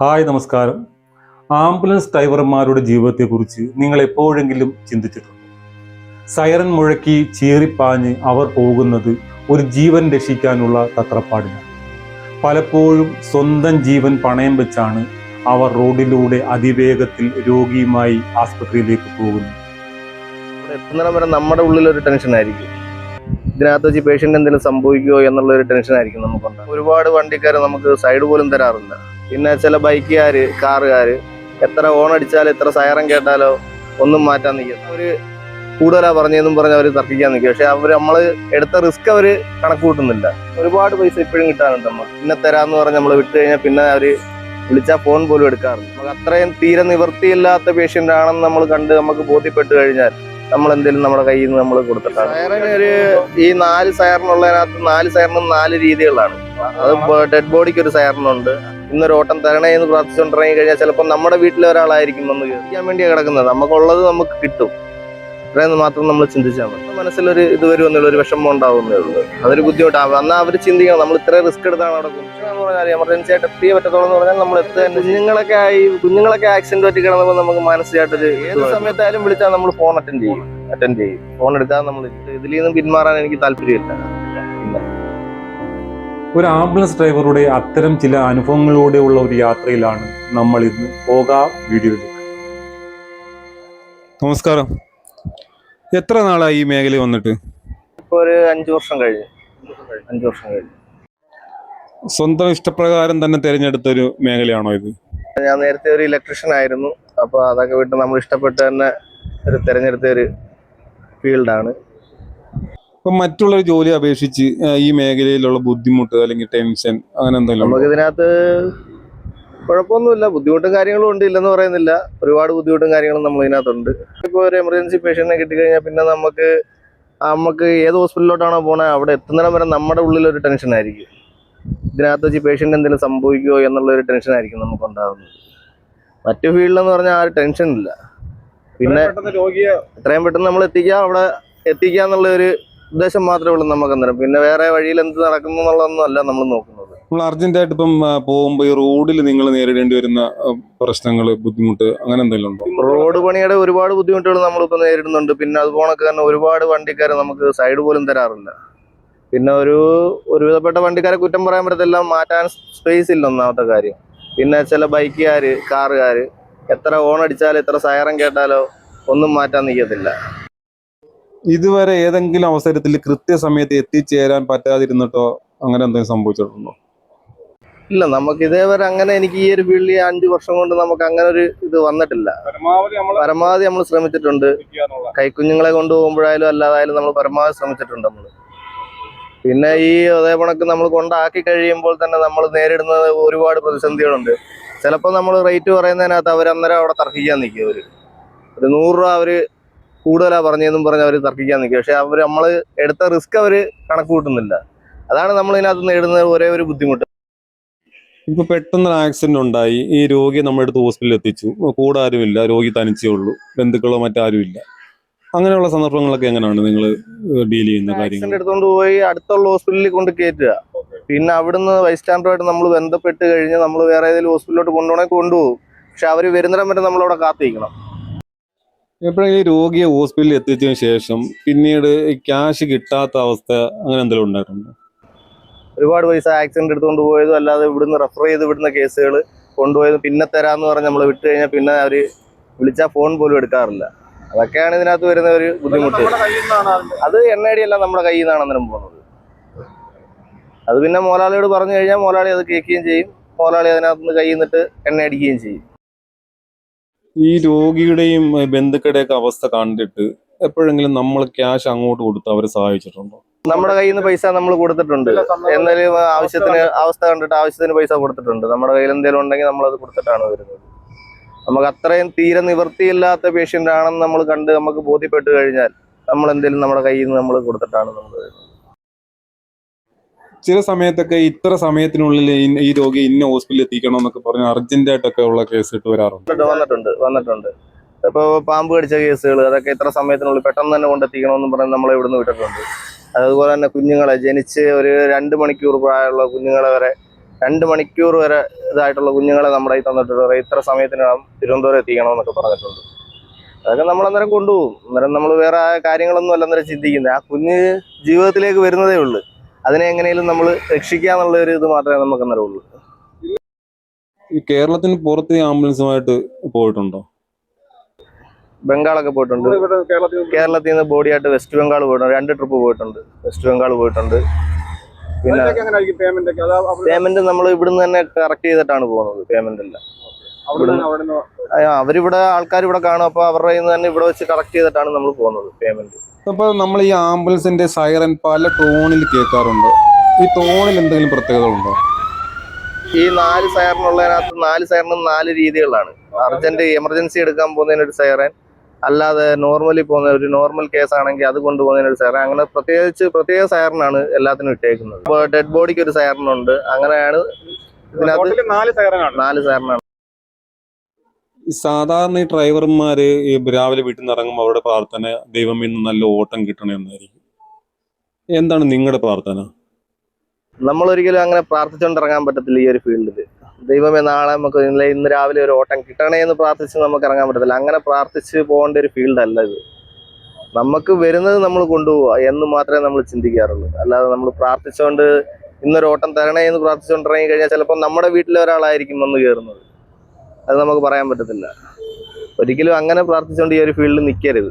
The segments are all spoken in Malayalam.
ഹായ് നമസ്കാരം. ആംബുലൻസ് ഡ്രൈവർമാരുടെ ജീവിതത്തെക്കുറിച്ച് നിങ്ങൾ എപ്പോഴെങ്കിലും ചിന്തിച്ചിട്ടുണ്ടോ? സൈറൻ മുഴക്കി ചീറിപ്പാഞ്ഞ് അവർ പോകുന്നത് ഒരു ജീവൻ രക്ഷിക്കാനുള്ള തത്രപ്പാടിലാണ്. പലപ്പോഴും സ്വന്തം ജീവൻ പണയം വെച്ചാണ് അവർ റോഡിലൂടെ അതിവേഗത്തിൽ രോഗിയുമായി ആസ്പത്രിയിലേക്ക് പോകുന്നത്. ഇവിടെ എത്തുന്നിടം വരെ നമ്മുടെ ഉള്ളിലൊരു ആയിരിക്കും. ഇതിനകത്ത് വെച്ച് പേഷ്യന്റ് എന്തെങ്കിലും സംഭവിക്കുമോ എന്നുള്ള ഒരു ടെൻഷൻ ആയിരിക്കും നമുക്കുണ്ട് ഒരുപാട് വണ്ടിക്കാർ നമുക്ക് സൈഡ് പോലും തരാറില്ല. പിന്നെ ചില ബൈക്കുകാര് കാറുകാര് എത്ര ഓൺ അടിച്ചാലും എത്ര സൈറം കേട്ടാലോ ഒന്നും മാറ്റാൻ നിൽക്കും ഒരു കൂടുതലാ പറഞ്ഞതെന്നും പറഞ്ഞ് അവർ തർക്കിക്കാൻ നിൽക്കും പക്ഷെ അവർ നമ്മൾ എടുത്ത റിസ്ക് അവർ കണക്ക് കൂട്ടുന്നില്ല. ഒരുപാട് പൈസ ഇപ്പോഴും കിട്ടാനുണ്ട് നമ്മൾ പിന്നെ തരാന്ന് പറഞ്ഞ് നമ്മൾ വിട്ട് കഴിഞ്ഞാൽ പിന്നെ അവർ വിളിച്ചാൽ ഫോൺ പോലും എടുക്കാറില്ല. നമുക്ക് അത്രയും തീരെ നിവൃത്തിയില്ലാത്ത പേഷ്യന്റ് ആണെന്ന് നമ്മൾ കണ്ട് നമുക്ക് ബോധ്യപ്പെട്ട് കഴിഞ്ഞാൽ നമ്മൾ എന്തെങ്കിലും നമ്മുടെ കയ്യിൽ നിന്ന് നമ്മൾ കൊടുത്തിട്ടാണ്. സയറിന് ഒരു ഈ നാല് സയറിനുള്ളതിനകത്ത് നാല് സയറിനും നാല് രീതികളാണ് അത് ഡെഡ് ബോഡിക്ക് ഒരു സയറിനുണ്ട് ഇന്നൊരു ഓട്ടം തരണേ എന്ന് പ്രാർത്ഥിച്ചുകൊണ്ടിറങ്ങി കഴിഞ്ഞാൽ ചിലപ്പോൾ നമ്മുടെ വീട്ടിലെ ഒരാളായിരിക്കും വന്ന് കേൾക്കാൻ വേണ്ടിയാണ് കിടക്കുന്നത്. നമുക്കുള്ളത് നമുക്ക് കിട്ടും. ഇത്രയെന്ന് മാത്രം നമ്മൾ ചിന്തിച്ചാൽ മതി. മനസ്സിലൊരു ഇത് വരുമെന്നുള്ള ഒരു വിഷമം ഉണ്ടാവുന്നേ ഉള്ളൂ. അതൊരു ബുദ്ധിമുട്ടാണ് എന്നാൽ അവർ ചിന്തിക്കണം. നമ്മൾ ഇത്ര റിസ്ക് എടുത്താണ് അവിടെ എന്ന് പറഞ്ഞാൽ എമർജൻസി ആയിട്ട് എത്തിയേ പറ്റത്തുള്ളൂ എന്ന് പറഞ്ഞാൽ നമ്മൾ എത്തുക കുഞ്ഞുങ്ങളൊക്കെ ആയി കുഞ്ഞുങ്ങളൊക്കെ ആക്സിഡന്റ് പറ്റി കിടന്നപ്പോൾ നമുക്ക് മാനസികമായിട്ടൊരു ഏത് സമയത്തായാലും വിളിച്ചാൽ നമ്മൾ ഫോൺ അറ്റൻഡ് ചെയ്യും. അറ്റൻഡ് ചെയ്യും. ഫോൺ എടുക്കാതെ നമ്മൾ ഇതിൽ നിന്നും പിന്മാറാൻ എനിക്ക് താല്പര്യമില്ല. ഒരു ആംബുലൻസ് ഡ്രൈവറുടെ അത്തരം ചില അനുഭവങ്ങളിലൂടെയുള്ള ഒരു യാത്രയിലാണ് നമ്മൾ ഇന്ന് പോകാ വീഡിയോയിലേക്ക്. നമസ്കാരം. എത്ര നാളായി ഈ മേഖലയിൽ വന്നിട്ട്? ഇപ്പൊ ഒരു അഞ്ചു വർഷം കഴിഞ്ഞു. അഞ്ചു വർഷം കഴിഞ്ഞു. സ്വന്തം ഇഷ്ടപ്രകാരം തന്നെ തിരഞ്ഞെടുത്ത ഒരു മേഖലയാണോ ഇത്? ഞാൻ നേരത്തെ ഒരു ഇലക്ട്രീഷ്യൻ ആയിരുന്നു. അപ്പൊ അതൊക്കെ വിട്ട് നമ്മൾ ഇഷ്ടപ്പെട്ട് തന്നെ ഒരു തിരഞ്ഞെടുത്ത ഒരു ഫീൽഡാണ് ഇപ്പം മറ്റുള്ള ഒരു ജോലി അപേക്ഷിച്ച് ഈ മേഖലയിലുള്ള ബുദ്ധിമുട്ട് അല്ലെങ്കിൽ ടെൻഷൻ അങ്ങനെ എന്തെങ്കിലും നമുക്ക് ഇതിനകത്ത് കുഴപ്പമൊന്നുമില്ല. ബുദ്ധിമുട്ടും കാര്യങ്ങളും ഉണ്ട് ഇല്ലെന്ന് പറയുന്നില്ല. ഒരുപാട് ബുദ്ധിമുട്ടും കാര്യങ്ങളും നമ്മൾ ഇതിനകത്തുണ്ട് ഇപ്പോൾ ഒരു എമർജൻസി പേഷ്യന്റിനെ കിട്ടിക്കഴിഞ്ഞാൽ പിന്നെ നമുക്ക് നമുക്ക് ഏത് ഹോസ്പിറ്റലിലോട്ടാണോ പോണേ അവിടെ എത്തുന്നിടം വരെ നമ്മുടെ ഉള്ളിൽ ഒരു ടെൻഷൻ ആയിരിക്കും. ഇതിനകത്ത് വെച്ച് പേഷ്യന്റ് എന്തെങ്കിലും സംഭവിക്കുമോ എന്നുള്ള ഒരു ടെൻഷൻ ആയിരിക്കും നമുക്ക് ഉണ്ടാകുന്നത് മറ്റു ഫീൽഡിലെന്ന് പറഞ്ഞാൽ ആ ഒരു ടെൻഷൻ ഇല്ല. പിന്നെ എത്രയും പെട്ടെന്ന് നമ്മൾ എത്തിക്കുക അവിടെ എത്തിക്കുക എന്നുള്ള ഒരു ഉദ്ദേശം മാത്രമേ ഉള്ളൂ നമുക്ക് അന്നേരം. പിന്നെ വേറെ വഴിയിൽ എന്ത് നടക്കുന്നു എന്നുള്ളതൊന്നും അല്ല നമ്മൾ നോക്കുന്നത്. നമ്മൾ അർജന്റായിട്ട് ഇപ്പം പോകുമ്പോൾ ഈ റോഡിൽ നിങ്ങൾ നേരിടേണ്ടി വരുന്ന പ്രശ്നങ്ങൾ ബുദ്ധിമുട്ട് അങ്ങനെ എന്തെങ്കിലും ഉണ്ടോ? റോഡ് പണിയുടെ ഒരുപാട് ബുദ്ധിമുട്ടുകൾ നമ്മളിപ്പോൾ നേരിടുന്നുണ്ട്. പിന്നെ അതുപോണൊക്കെ തന്നെ ഒരുപാട് വണ്ടിക്കാരെ നമുക്ക് സൈഡ് പോലും തരാറില്ല. പിന്നെ ഒരു ഒരുവിധപ്പെട്ട വണ്ടിക്കാരെ കുറ്റം പറയാൻ പറ്റത്തില്ല. മാറ്റാൻ സ്പേസ് ഇല്ല ഒന്നാമത്തെ കാര്യം. പിന്നെ ചില ബൈക്കുകാര് കാറുകാര് എത്ര ഓൺ അടിച്ചാലോ എത്ര സൈറൻ കേട്ടാലോ ഒന്നും മാറ്റാൻ നിൽക്കത്തില്ല ഇതുവരെ ഏതെങ്കിലും അവസരത്തിൽ കൃത്യസമയത്ത് എത്തിച്ചേരാൻ പറ്റാതിരുന്നിട്ടോ അങ്ങനെ എന്തെങ്കിലും സംഭവിച്ചിട്ടുണ്ടോ? ഇല്ല നമുക്ക് ഇതേവരെ അങ്ങനെ എനിക്ക് ഈ ഒരു ഫീൽഡിൽ അഞ്ചു വർഷം കൊണ്ട് നമുക്ക് അങ്ങനെ ഒരു ഇത് വന്നിട്ടില്ല. പരമാവധി നമ്മൾ ശ്രമിച്ചിട്ടുണ്ട്. കൈക്കുഞ്ഞുങ്ങളെ കൊണ്ടുപോകുമ്പോഴായാലും അല്ലാതായാലും നമ്മൾ പരമാവധി ശ്രമിച്ചിട്ടുണ്ട് നമ്മൾ പിന്നെ ഈ അതേപണക്ക് നമ്മൾ കൊണ്ടാക്കി കഴിയുമ്പോൾ തന്നെ നമ്മൾ നേരിടുന്ന ഒരുപാട് പ്രതിസന്ധികളുണ്ട്. ചിലപ്പോൾ നമ്മൾ റേറ്റ് പറയുന്നതിനകത്ത് അവർ അന്നേരം അവിടെ തർക്കിക്കാൻ നിൽക്കും അവർ ഒരു നൂറ് രൂപ അവർ കൂടുതലാ പറഞ്ഞതെന്നും പറഞ്ഞ് അവർ തർക്കിക്കാൻ നിൽക്കുക പക്ഷെ അവർ നമ്മൾ എടുത്ത റിസ്ക് അവർ കണക്ക് കൂട്ടുന്നില്ല. അതാണ് നമ്മൾ ഇതിനകത്ത് നേടുന്ന ഒരേ ഒരു ബുദ്ധിമുട്ട്. ഇപ്പൊ പെട്ടെന്ന് ആക്സിഡന്റ് ഉണ്ടായി. ഈ രോഗിയെ നമ്മുടെ അടുത്ത് ഹോസ്പിറ്റലിൽ എത്തിച്ചു. കൂടെ ആരുമില്ല. രോഗി തനിച്ചേ ഉള്ളൂ. ബന്ധുക്കളോ മറ്റാരും ഇല്ല. അങ്ങനെയുള്ള സന്ദർഭങ്ങളൊക്കെ എങ്ങനെയാണ് നിങ്ങൾ ഡീൽ ചെയ്യുന്ന കാര്യങ്ങൾ എടുത്തുകൊണ്ട് പോയി അടുത്തുള്ള ഹോസ്പിറ്റലിൽ കൊണ്ട് കയറ്റുക പിന്നെ അവിടുന്ന് ബൈസ്റ്റാൻഡറുമായിട്ട് നമ്മൾ ബന്ധപ്പെട്ട് കഴിഞ്ഞ് നമ്മൾ വേറെ ഏതെങ്കിലും ഹോസ്പിറ്റലിലോട്ട് കൊണ്ടുപോകണമെങ്കിൽ കൊണ്ടുപോകും. പക്ഷെ അവർ വരുന്നിടം വരെ നമ്മളവിടെ കാത്തിരിക്കണം. എപ്പോഴെങ്കിലും രോഗിയെ ഹോസ്പിറ്റലിൽ എത്തിച്ചതിന് ശേഷം പിന്നീട് ക്യാഷ് കിട്ടാത്ത അവസ്ഥ അങ്ങനെ എന്തെങ്കിലും ഉണ്ടായിട്ടുണ്ടോ? ഒരുപാട് പൈസ ആക്സിഡന്റ് എടുത്തുകൊണ്ട് പോയതും അല്ലാതെ ഇവിടുന്ന് റെഫർ ചെയ്ത് വിടുന്ന കേസുകൾ കൊണ്ടുപോയത് പിന്നെ തരാന്ന് പറഞ്ഞ് നമ്മൾ വിട്ടു കഴിഞ്ഞാൽ പിന്നെ അവർ വിളിച്ചാൽ ഫോൺ പോലും എടുക്കാറില്ല. അതൊക്കെയാണ് ഇതിനകത്ത് വരുന്ന ഒരു ബുദ്ധിമുട്ട്. അത് എണ്ണയടി അല്ല നമ്മുടെ കയ്യിൽ നിന്നാണ് അന്നേരം പോകുന്നത്. അത് പിന്നെ മോലാളിയോട് പറഞ്ഞു കഴിഞ്ഞാൽ മോലാളി അത് കേൾക്കുകയും ചെയ്യും. മോലാളി അതിനകത്ത് നിന്ന് കയ്യിൽ നിന്നിട്ട് എണ്ണ അടിക്കുകയും ചെയ്യും. ഈ രോഗിയുടെയും ബന്ധുക്കളുടെയൊക്കെ അവസ്ഥ കണ്ടിട്ട് എപ്പോഴെങ്കിലും നമ്മൾ ക്യാഷ് അങ്ങോട്ട് കൊടുത്ത് അവരെ സഹായിച്ചിട്ടുണ്ടോ? നമ്മുടെ കയ്യിൽ നിന്ന് പൈസ നമ്മൾ കൊടുത്തിട്ടുണ്ട്. എന്നാലും ആവശ്യത്തിന് അവസ്ഥ കണ്ടിട്ട് ആവശ്യത്തിന് പൈസ കൊടുത്തിട്ടുണ്ട്. നമ്മുടെ കയ്യിൽ എന്തെങ്കിലും ഉണ്ടെങ്കിൽ നമ്മൾ അത് കൊടുത്തിട്ടാണ് വരുന്നത്. നമുക്ക് അത്രയും തീരെ നിവൃത്തിയില്ലാത്ത പേഷ്യന്റ് ആണെന്ന് നമ്മൾ കണ്ട് നമുക്ക് ബോധ്യപ്പെട്ട് കഴിഞ്ഞാൽ നമ്മൾ എന്തെങ്കിലും നമ്മുടെ കയ്യിൽ നിന്ന് നമ്മൾ കൊടുത്തിട്ടാണ് നമ്മൾ വരുന്നത്. ചില സമയത്തൊക്കെ ഇത്ര സമയത്തിനുള്ളിൽ ഈ രോഗി ഇന്ന ഹോസ്പിറ്റലിൽ എത്തിക്കണം എന്നൊക്കെ പറഞ്ഞ് അർജന്റ് ആയിട്ടൊക്കെ ഉള്ള കേസ് ഇട്ട് വരാറുണ്ട്. വന്നിട്ടുണ്ട് വന്നിട്ടുണ്ട് ഇപ്പൊ പാമ്പ് കടിച്ച കേസുകൾ അതൊക്കെ ഇത്ര സമയത്തിനുള്ളിൽ പെട്ടെന്ന് തന്നെ കൊണ്ടെത്തിക്കണമെന്ന് പറഞ്ഞ് നമ്മളെ ഇവിടുന്ന് വിട്ടിട്ടുണ്ട്. അതുപോലെ തന്നെ കുഞ്ഞുങ്ങളെ ജനിച്ച് ഒരു രണ്ട് മണിക്കൂർ പ്രായമുള്ള കുഞ്ഞുങ്ങളെ വരെ രണ്ട് മണിക്കൂർ വരെ ഇതായിട്ടുള്ള കുഞ്ഞുങ്ങളെ നമ്മുടെ ഈ തന്നിട്ടുണ്ട്. ഇത്ര സമയത്തിനകം തിരുവനന്തപുരം എത്തിക്കണമെന്നൊക്കെ പറഞ്ഞിട്ടുണ്ട്. അതൊക്കെ നമ്മൾ അന്നേരം കൊണ്ടുപോകും. അന്നേരം നമ്മൾ വേറെ കാര്യങ്ങളൊന്നും അല്ല അന്നേരം ചിന്തിക്കുന്നത്. ആ കുഞ്ഞ് ജീവിതത്തിലേക്ക് വരുന്നതേ ഉള്ളൂ. അതിനെ എങ്ങനെയും നമ്മൾ രക്ഷിക്കുക എന്നുള്ള ഒരു ഇത് മാത്രമേ നമുക്ക് ഉള്ളൂ ഈ കേരളത്തിന് പുറത്ത് ആംബുലൻസുമായിട്ട് പോയിട്ടുണ്ടോ? ബംഗാളൊക്കെ പോയിട്ടുണ്ട്. കേരളത്തിൽ നിന്ന് ബോഡിയായിട്ട് വെസ്റ്റ് ബംഗാൾ പോയിട്ടുണ്ട്. രണ്ട് ട്രിപ്പ് പോയിട്ടുണ്ട്. വെസ്റ്റ് ബംഗാൾ പോയിട്ടുണ്ട്. പിന്നെ പേയ്മെന്റ് നമ്മൾ ഇവിടുന്ന് തന്നെ കറക്റ്റ് ചെയ്തിട്ടാണ് പോകുന്നത്. പേയ്മെന്റ് എല്ലാം. അവരിവിടെ ആൾക്കാർ ഇവിടെ കാണും. അപ്പൊ അവരുടെ കയ്യിൽ നിന്ന് തന്നെ ഇവിടെ വെച്ച് കളക്ട് ചെയ്തിട്ടാണ് നമ്മൾ പോകുന്നത് പേയ്മെന്റ് അപ്പൊ നമ്മൾ ഈ ആംബുലൻസിന്റെ സൈറൻ പല ടോണിൽ കേൾക്കാറുണ്ട്. ഈ ടോണിൽ എന്തെങ്കിലും പ്രത്യേകത ഉണ്ടോ? ഈ നാല് സൈറിനുള്ളതിനകത്ത് നാല് സൈറിനും നാല് രീതികളാണ് അർജന്റ് എമർജൻസി എടുക്കാൻ പോകുന്നതിന് ഒരു സൈറൻ അല്ലാതെ നോർമലി പോകുന്ന ഒരു നോർമൽ കേസ് ആണെങ്കിൽ അത് കൊണ്ടുപോകുന്നതിന് ഒരു സൈറൻ അങ്ങനെ പ്രത്യേകിച്ച് പ്രത്യേക സൈറനാണ് എല്ലാത്തിനും ഇട്ടേക്കുന്നത്. ഡെഡ് ബോഡിക്ക് ഒരു സയറിനുണ്ട് അങ്ങനെയാണ് ഇതിനകത്ത് നാല് സൈറനാണ് നാല് സയറിനാണ് ഈ സാധാരണ ഈ ഡ്രൈവർമാര് ഈ രാവിലെ വീട്ടിൽ നിന്ന് ഇറങ്ങുമ്പോൾ അവരുടെ പ്രാർത്ഥന ദൈവം ഇന്ന് നല്ല ഓട്ടം കിട്ടണമെന്നായിരിക്കും എന്താണ് നിങ്ങളുടെ പ്രാർത്ഥന? നമ്മൾ ഒരിക്കലും അങ്ങനെ പ്രാർത്ഥിച്ചുകൊണ്ട് ഇറങ്ങാൻ പറ്റത്തില്ല ഈ ഒരു ഫീൽഡിൽ ദൈവമേ നാളെ നമുക്ക് ഇന്ന് രാവിലെ ഒരു ഓട്ടം കിട്ടണേ എന്ന് പ്രാർത്ഥിച്ച് നമുക്ക് ഇറങ്ങാൻ പറ്റത്തില്ല. അങ്ങനെ പ്രാർത്ഥിച്ച് പോകേണ്ട ഒരു ഫീൽഡ് അല്ല ഇത്. നമുക്ക് വരുന്നത് നമ്മൾ കൊണ്ടുപോവുക എന്ന് മാത്രമേ നമ്മൾ ചിന്തിക്കാറുള്ളൂ. അല്ലാതെ നമ്മൾ പ്രാർത്ഥിച്ചുകൊണ്ട് ഇന്നൊരു ഓട്ടം തരണേ എന്ന് പ്രാർത്ഥിച്ചുകൊണ്ട് ഇറങ്ങി കഴിഞ്ഞാൽ ചിലപ്പോൾ നമ്മുടെ വീട്ടിലെ ഒരാളായിരിക്കും വന്ന് കയറുന്നത്. അത് നമുക്ക് പറയാൻ പറ്റത്തില്ല. ഒരിക്കലും അങ്ങനെ പ്രാർത്ഥിച്ചുകൊണ്ട് ഈ ഒരു ഫീൽഡിൽ നിൽക്കരുത്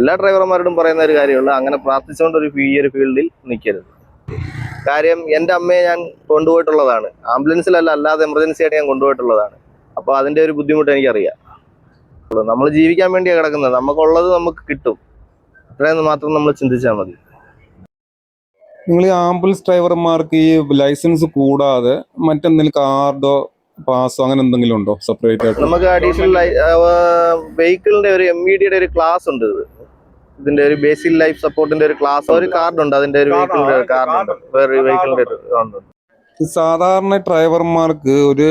എല്ലാ ഡ്രൈവർമാരോടും പറയുന്ന ഒരു കാര്യമുള്ളൂ അങ്ങനെ പ്രാർത്ഥിച്ചുകൊണ്ട് ഒരു ഈ ഒരു ഫീൽഡിൽ നിൽക്കരുത് കാര്യം എന്റെ അമ്മയെ ഞാൻ കൊണ്ടുപോയിട്ടുള്ളതാണ്. ആംബുലൻസിലല്ല അല്ലാതെ എമർജൻസി ആയിട്ട് ഞാൻ കൊണ്ടുപോയിട്ടുള്ളതാണ്. അപ്പോൾ അതിന്റെ ഒരു ബുദ്ധിമുട്ട് എനിക്കറിയാം. നമ്മൾ ജീവിക്കാൻ വേണ്ടിയാണ് കിടക്കുന്നത്. നമുക്കുള്ളത് നമുക്ക് കിട്ടും. അത്രയെന്ന് മാത്രം നമ്മൾ ചിന്തിച്ചാൽ മതി. നിങ്ങൾ ഈ ആംബുലൻസ് ഡ്രൈവർമാർക്ക് ഈ ലൈസൻസ് കൂടാതെ മറ്റെന്തെങ്കിലും കാർഡോ പാസോ അങ്ങനെ എന്തെങ്കിലും ഉണ്ടോ? സെപ്പറേറ്റ് ആയിട്ട്? നമുക്ക് അഡീഷണൽ വെഹിക്കിളിന്റെ ഒരു എം ഇ ഡിയുടെ ഒരു ക്ലാസ് ഉണ്ട് ഇത്. ഇതിന്റെ ഒരു ബേസിക് ലൈഫ് സപ്പോർട്ടിന്റെ ഒരു ക്ലാസ് ഒരു കാർഡ് ഉണ്ട്. അതിന്റെ ഒരു വെഹിക്കിളിന്റെ കാർഡ് ഉണ്ട്. വേറെ വെഹിക്കിളിന്റെ ഒരു ഉണ്ട്. സാധാരണ ഡ്രൈവർമാർക്ക് ഒരു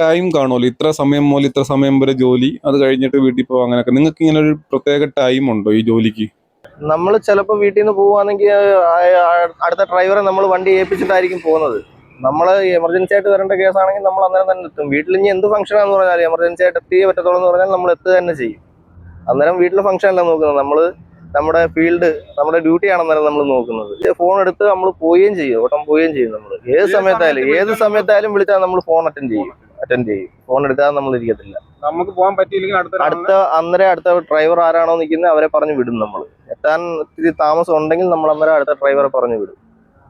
ടൈം കാണുമല്ലോ. ഇത്ര സമയം മുതൽ ഇത്ര സമയം വരെ ജോലി അത് കഴിഞ്ഞിട്ട് വീട്ടിൽ പോകാം അങ്ങനെയൊക്കെ. നിങ്ങൾക്ക് ഇങ്ങനെ ഒരു പ്രത്യേക ടൈം ഉണ്ടോ ഈ ജോലിക്ക്? നമ്മൾ ചിലപ്പോൾ വീട്ടിൽ നിന്ന് പോവുകയാണെങ്കിൽ അടുത്ത ഡ്രൈവറെ നമ്മൾ വണ്ടി ഏൽപ്പിച്ചിട്ടായിരിക്കും പോകുന്നത്. നമ്മൾ എമർജൻസി ആയിട്ട് വരേണ്ട കേസാണെങ്കിൽ നമ്മൾ അന്നേരം തന്നെ എത്തും. വീട്ടിൽ ഇനി എന്ത് ഫംഗ്ഷനാന്ന് പറഞ്ഞാൽ എമർജൻസി ആയിട്ട് എത്തിയേ പറ്റത്തുള്ളൂ എന്ന് പറഞ്ഞാൽ നമ്മൾ എത്തുക തന്നെ ചെയ്യും. അന്നേരം വീട്ടിലെ ഫംഗ്ഷൻ അല്ല നോക്കുന്നത്. നമ്മൾ നമ്മുടെ ഫീൽഡ് നമ്മുടെ ഡ്യൂട്ടി ആണെന്നല്ല നമ്മൾ നോക്കുന്നത്. ഫോൺ എടുത്ത് നമ്മൾ പോവുകയും ചെയ്യും. ഓട്ടം പോവുകയും ചെയ്യും നമ്മൾ ഏത് സമയത്തായാലും ഏത് സമയത്തായാലും വിളിച്ചാൽ നമ്മൾ ഫോൺ അറ്റൻഡ് ചെയ്യും. അറ്റൻഡ് ചെയ്യും. ഫോൺ എടുക്കാതെ നമ്മൾ ഇരിക്കത്തില്ല. നമുക്ക് പോകാൻ പറ്റിയില്ലെങ്കിൽ അടുത്ത അടുത്ത അന്നേരം അടുത്ത ഡ്രൈവർ ആരാണോ നിൽക്കുന്നത് അവരെ പറഞ്ഞു വിടും നമ്മൾ എത്താൻ ഇത്തിരി താമസം ഉണ്ടെങ്കിൽ നമ്മൾ അന്നേരം അടുത്ത ഡ്രൈവറെ പറഞ്ഞു വിടും.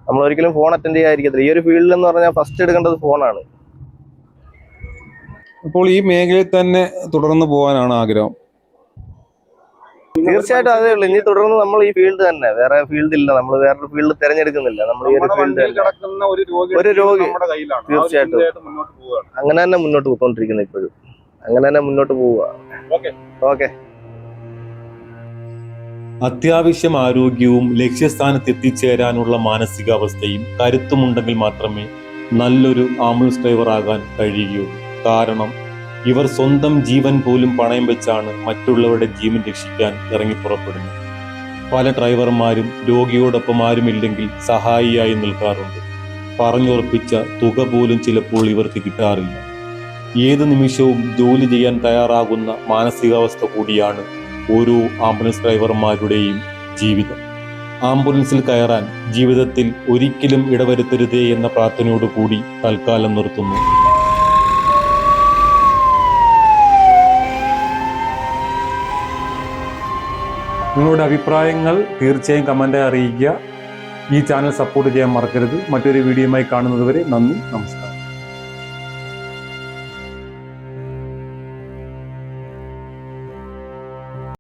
നമ്മൾ ഒരിക്കലും ഫോൺ അറ്റൻഡ് ചെയ്യാതിരിക്കത്തില്ല. ഈ ഒരു ഫീൽഡിൽ എന്ന് പറഞ്ഞാൽ ഫസ്റ്റ് എടുക്കേണ്ടത് ഫോണാണ് അപ്പോൾ ഈ മേഖലയിൽ തന്നെ തുടർന്ന് പോകാനാണ് ആഗ്രഹം. തീർച്ചയായിട്ടും അതേ ഉള്ളൂ. ഇനി തുടർന്ന് നമ്മൾ ഈ ഫീൽഡ് തന്നെ. വേറെ ഫീൽഡ് ഇല്ല. നമ്മൾ വേറൊരു ഫീൽഡ് തിരഞ്ഞെടുക്കുന്നില്ല. നമ്മൾ ഈ ഒരു ഫീൽഡ് കിടക്കുന്ന ഒരു രോഗി നമ്മുടെ കയ്യിലാണ്. തീർച്ചയായിട്ടും. മുന്നോട്ട് പോവുകയാണ്. അങ്ങനെ തന്നെ മുന്നോട്ട് പോയിക്കൊണ്ടിരിക്കുന്നത് ഇപ്പോഴും. അങ്ങനെ തന്നെ മുന്നോട്ട് പോവുക. ഓക്കെ. ഓക്കെ. അത്യാവശ്യം ആരോഗ്യവും ലക്ഷ്യസ്ഥാനത്ത് എത്തിച്ചേരാനുള്ള മാനസികാവസ്ഥയും കരുത്തുമുണ്ടെങ്കിൽ മാത്രമേ നല്ലൊരു ആംബുലൻസ് ഡ്രൈവർ ആകാൻ കഴിയുകയുള്ളൂ കാരണം ഇവർ സ്വന്തം ജീവൻ പോലും പണയം വെച്ചാണ് മറ്റുള്ളവരുടെ ജീവൻ രക്ഷിക്കാൻ ഇറങ്ങി പുറപ്പെടുന്നത് പല ഡ്രൈവർമാരും രോഗിയോടൊപ്പം ആരുമില്ലെങ്കിൽ സഹായിയായി നിൽക്കാറുണ്ട്. പറഞ്ഞുറപ്പിച്ച തുക പോലും ചിലപ്പോൾ ഇവർക്ക് കിട്ടാറില്ല. ഏത് നിമിഷവും ജോലി ചെയ്യാൻ തയ്യാറാകുന്ന മാനസികാവസ്ഥ കൂടിയാണ് ഓരോ ആംബുലൻസ് ഡ്രൈവർമാരുടെയും ജീവിതം. ആംബുലൻസിൽ കയറാൻ ജീവിതത്തിൽ ഒരിക്കലും ഇടവരുത്തരുതേ എന്ന പ്രാർത്ഥനയോടുകൂടി തൽക്കാലം നിർത്തുന്നു. നിങ്ങളുടെ അഭിപ്രായങ്ങൾ തീർച്ചയായും കമന്റായി അറിയിക്കുക. ഈ ചാനൽ സപ്പോർട്ട് ചെയ്യാൻ മറക്കരുത്. മറ്റൊരു വീഡിയോയുമായി കാണുന്നതുവരെ നന്ദി നമസ്കാരം.